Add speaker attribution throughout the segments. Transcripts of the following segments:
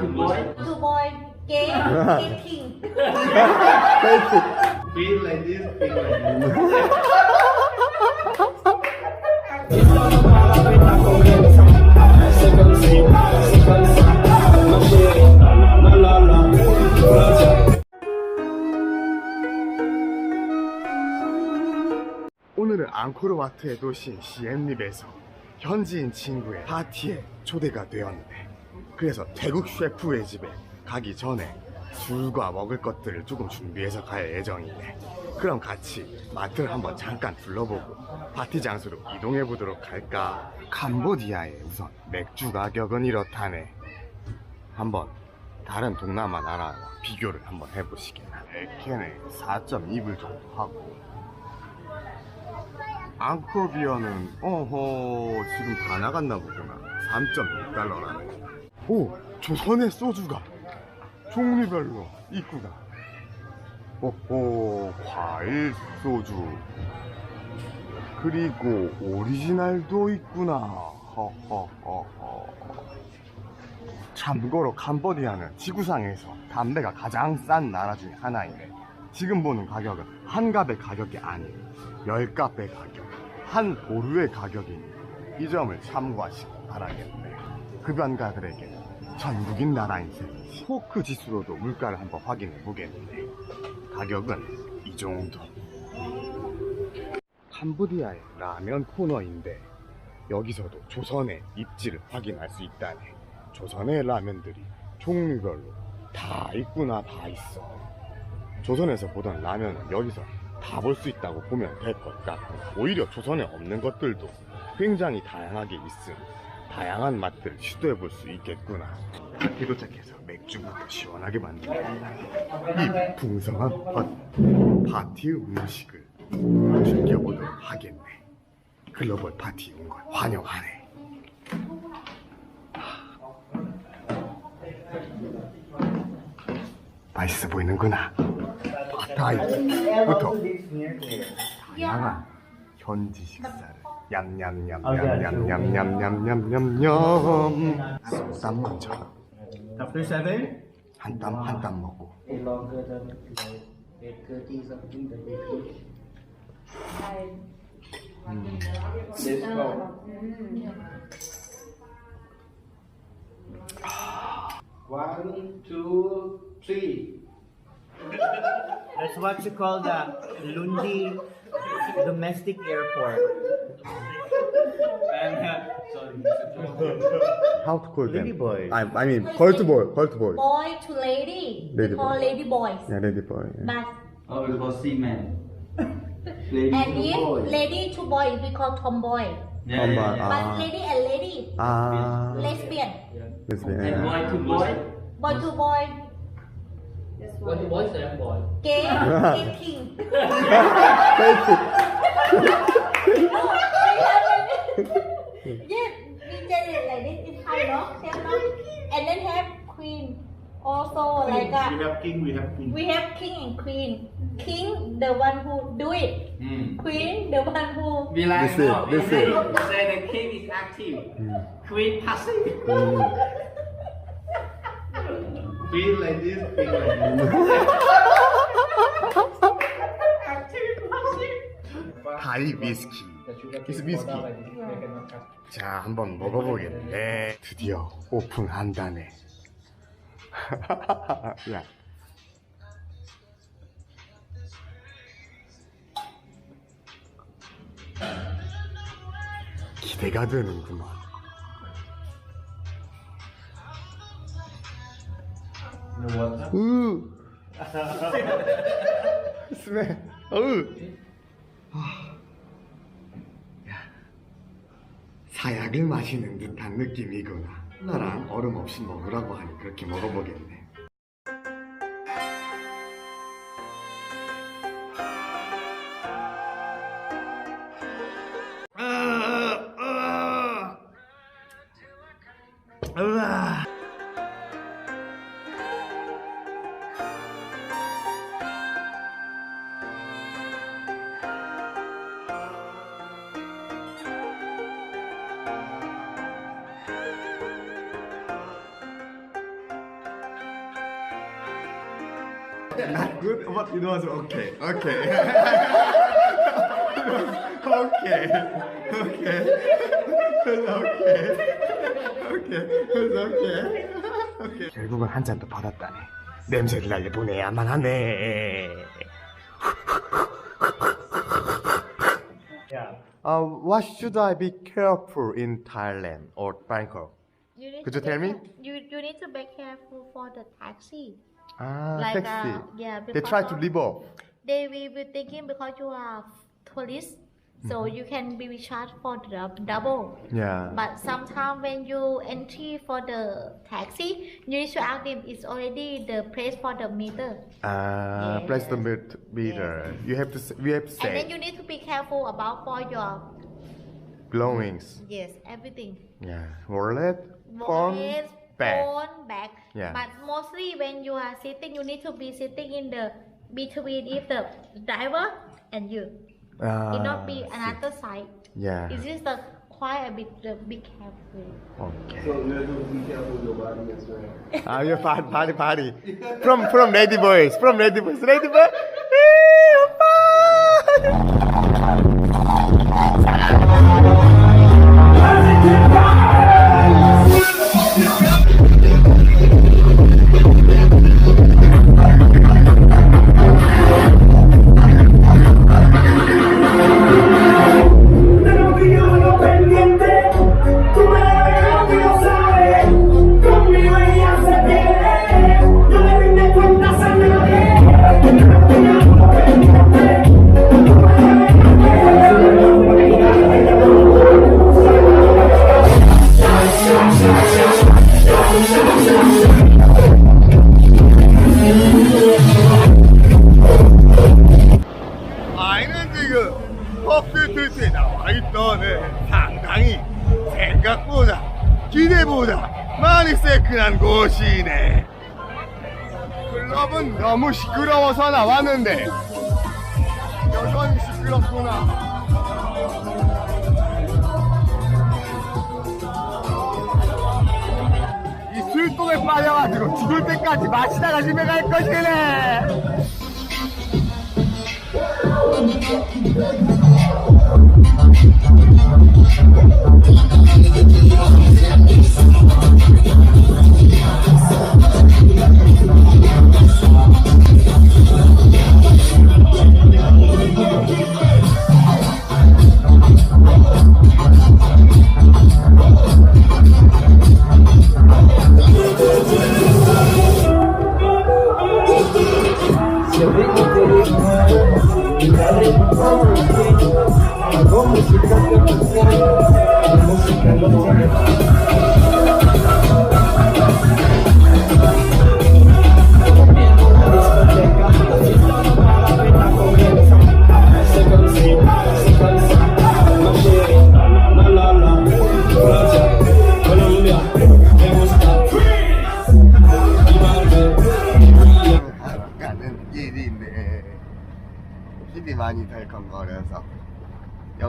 Speaker 1: to boy
Speaker 2: to boy gay king
Speaker 1: feel like this feel like this
Speaker 3: 오늘은 앙코르와트의 도시 시엠립에서 현지인 친구의 파티에 초대가 되었는데 그래서 태국 셰프의 집에 가기 전에 술과 먹을 것들을 조금 준비해서 갈 예정인데 그럼 같이 마트를 한번 잠깐 둘러보고 파티 장소로 이동해 보도록 할까? 캄보디아의 우선 맥주 가격은 이렇다네. 한번 다른 동남아 나라와 비교를 한번 해보시게. 에켄에 4.2불 정도 하고. 앙코비어는 어허 지금 다 나갔나 보구나. 3.6달러라네 오 조선의 소주가 종류별로 있구나. 오호 과일 소주. 그리고 오리지널도 있구나. 허허허허. 참고로 캄보디아는 지구상에서 담배가 가장 싼 나라 중에 하나이네. 지금 보는 가격은 한 갑의 가격이 아닌 열 갑의 가격 한 보루의 가격이니 이 점을 참고하시기 바라겠네 급연가들에게 는 전국인 나라인 셈이지 포크 지수로도 물가를 한번 확인해 보겠는데 가격은 이 정도. 캄보디아의 라면 코너인데 여기서도 조선의 입지를 확인할 수 있다네. 조선의 라면들이 종류별로 다 있구나 다 있어. 조선에서 보던 라면은 여기서 다 볼 수 있다고 보면 될 것 같고 오히려 조선에 없는 것들도 굉장히 다양하게 있음 다양한 맛들을 시도해 볼 수 있겠구나. 파티 도착해서 맥주부터 시원하게 만든다 이 풍성한 파- 파티 음식을 즐겨보도록 하겠네. 글로벌 파티 온 걸 환영하네. 맛있어 보이는구나. 파타이부터 다양한 현지 식사를 냠냠냠냠냠냠냠냠냠 소담 먼저
Speaker 1: chapter
Speaker 3: 7한땀 한 땀 먹고
Speaker 4: longer than like 830 something that they push. This one. One, two, three.
Speaker 5: That's what you call the Lundi domestic airport.
Speaker 3: How to call them?
Speaker 5: Ladyboy.
Speaker 3: I, I mean, call to boy, call to boy.
Speaker 2: Boy to lady.
Speaker 3: Lady
Speaker 2: boy. Call lady boys.
Speaker 3: Yeah, lady boy. Yeah.
Speaker 2: But
Speaker 1: Oh, it was seaman. lady
Speaker 2: and
Speaker 1: to
Speaker 2: if
Speaker 1: boy.
Speaker 2: lady to boy, we call tomboy.
Speaker 1: Yeah, Tomboy, yeah, yeah.
Speaker 2: But
Speaker 3: Ah.
Speaker 2: lady and lady,
Speaker 3: Ah,
Speaker 2: lesbian.
Speaker 3: lesbian.
Speaker 1: And boy to boy.
Speaker 2: Boy to boy,
Speaker 4: What the boys are boy?
Speaker 2: gay gay king yes we say it like this in Thai no Same, no and then have queen also like a
Speaker 1: we have king we have queen
Speaker 2: we have king and queen king the one who do it
Speaker 1: mm.
Speaker 2: queen the one who
Speaker 1: we like
Speaker 3: This is-
Speaker 1: no, we
Speaker 3: this
Speaker 1: say,
Speaker 3: is-
Speaker 1: we say the king is active queen passive feel like this feel like this
Speaker 3: 다이 위스키 It's whiskey. 자 한번 먹어보겠네 드디어 오픈한다네 야 기대가 되는구만 water? Ooh. Smell. Ooh. 사약을 마시는 듯한 느낌이구나. 나랑 얼음 없이 먹으라고 하니 그렇게 먹어보겠네. 으아! 으아! But it was okay. Okay. okay. Okay. It's okay. Okay. It's okay. Okay. 결국은 한 잔도 받았다네. 냄새를 날려 보내야만 하네.
Speaker 5: Yeah.
Speaker 3: Uh, what should I be careful in Thailand or Bangkok?
Speaker 2: You need
Speaker 3: Could
Speaker 2: to
Speaker 3: you tell
Speaker 2: be
Speaker 3: me?
Speaker 2: care- You you need to be careful for the taxi.
Speaker 3: Ah,
Speaker 2: Like,
Speaker 3: taxi.
Speaker 2: uh, yeah,
Speaker 3: They try to live off.
Speaker 2: They will be thinking because you are tourist, so you can be charged for the double.
Speaker 3: Yeah.
Speaker 2: But sometimes when you entry for the taxi, you need to ask them it's already the place for the meter.
Speaker 3: Ah,
Speaker 2: Yes.
Speaker 3: place the met- meter. You have to. We have to
Speaker 2: And then you need to be careful about for your
Speaker 3: belongings.
Speaker 2: yes everything.
Speaker 3: Yeah. Wallet, phone,
Speaker 2: Wallet,
Speaker 3: bag.
Speaker 2: phone, bag.
Speaker 3: Yeah.
Speaker 2: But mostly when you are sitting, you need to be sitting in the between if the driver and you.
Speaker 3: Ah,
Speaker 2: it not be another side.
Speaker 3: Yeah.
Speaker 2: It's just the quite a bit uh, be careful.
Speaker 3: Okay.
Speaker 1: So you have to be careful with your body as well.
Speaker 3: Ah, your body, body, body. From from Lady Boys, from Lady Boys, Lady Boy. Hey, 세끈한 곳이네. 클럽은 너무 시끄러워서 나왔는데. 여전히 시끄럽구나. 이 술독에 빠져가지고 죽을 때까지 마시다가 집에 갈 것이네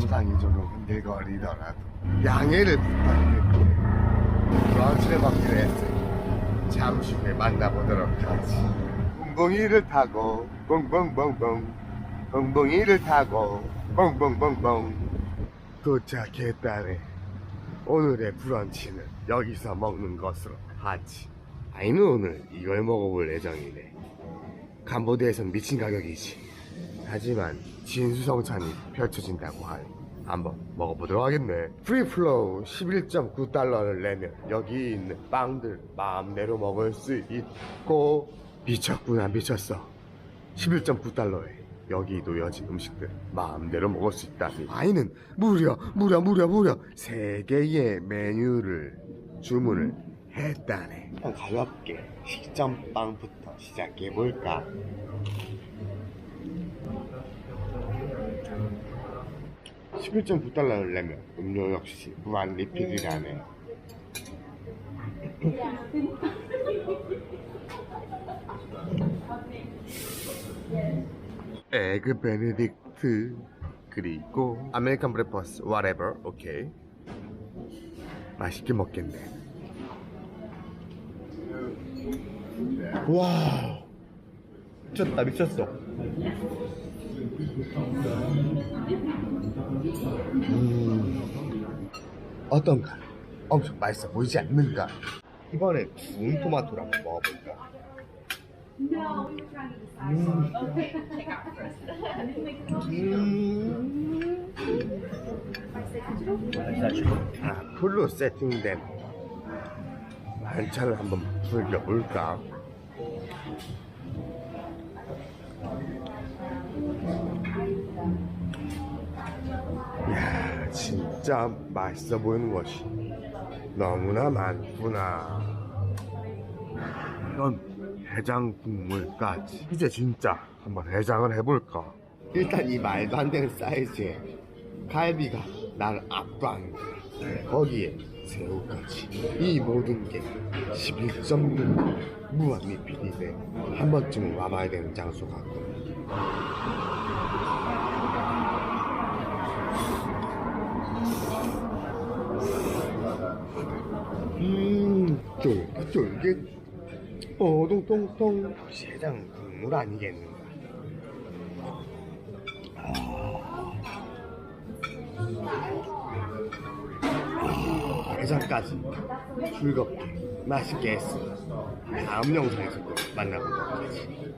Speaker 3: 영상이 조금 흔들거리더라도 양해를 부탁드릴게요. 브런치를 먹기로 했으니 잠시 후에 만나보도록 하지. 붕붕이를 타고 붕붕붕붕 붕붕이를 타고 붕붕붕붕 도착했다네. 오늘의 브런치는 여기서 먹는 것으로 하지. 아이는 오늘 이걸 먹어볼 예정이네. 캄보디아에선 미친 가격이지. 하지만 진수성찬이 펼쳐진다고 하니 한번 먹어보도록 하겠네. 프리플로우 11.9달러를 내면 여기 있는 빵들 마음대로 먹을 수 있고. 미쳤구나 미쳤어. 11.9달러에 여기 놓여진 음식들 마음대로 먹을 수 있다니. 아이는 무려 무려 무려 무려 3개의 메뉴를 주문을 했다네. 일단 가볍게 식전빵부터 시작해볼까 11.9달러를 내면 음료 역시 무한 리필이라네. 에그 베네딕트 그리고 아메리칸 브레퍼스 whatever 오케이 맛있게 먹겠네. 와우. 미쳤다 미쳤어 음 어떤가? 엄청 맛있어 보이지 않는가? 이번에 구운 토마토를 한번 먹어볼까? 음. 아, 풀로 세팅된 반찬을 한번 즐겨볼까? 진짜 맛있어 보이는 것이 너무나 많구나. 이건 해장 국물까지. 이제 진짜 한번 해장을 해볼까? 일단 이 말도 안 되는 사이즈에 갈비가 압도하는 거야. 거기에 새우까지. 이 모든 게 11점 무한리필인데 한 번쯤은 와봐야 되는 장소 같고. 쫄깃쫄깃. 오동통통 해장 국물 아니겠는가? 아, 해장까지 즐겁게 맛있게 했습니다. 다음 영상에서 또 만나보도록 하지.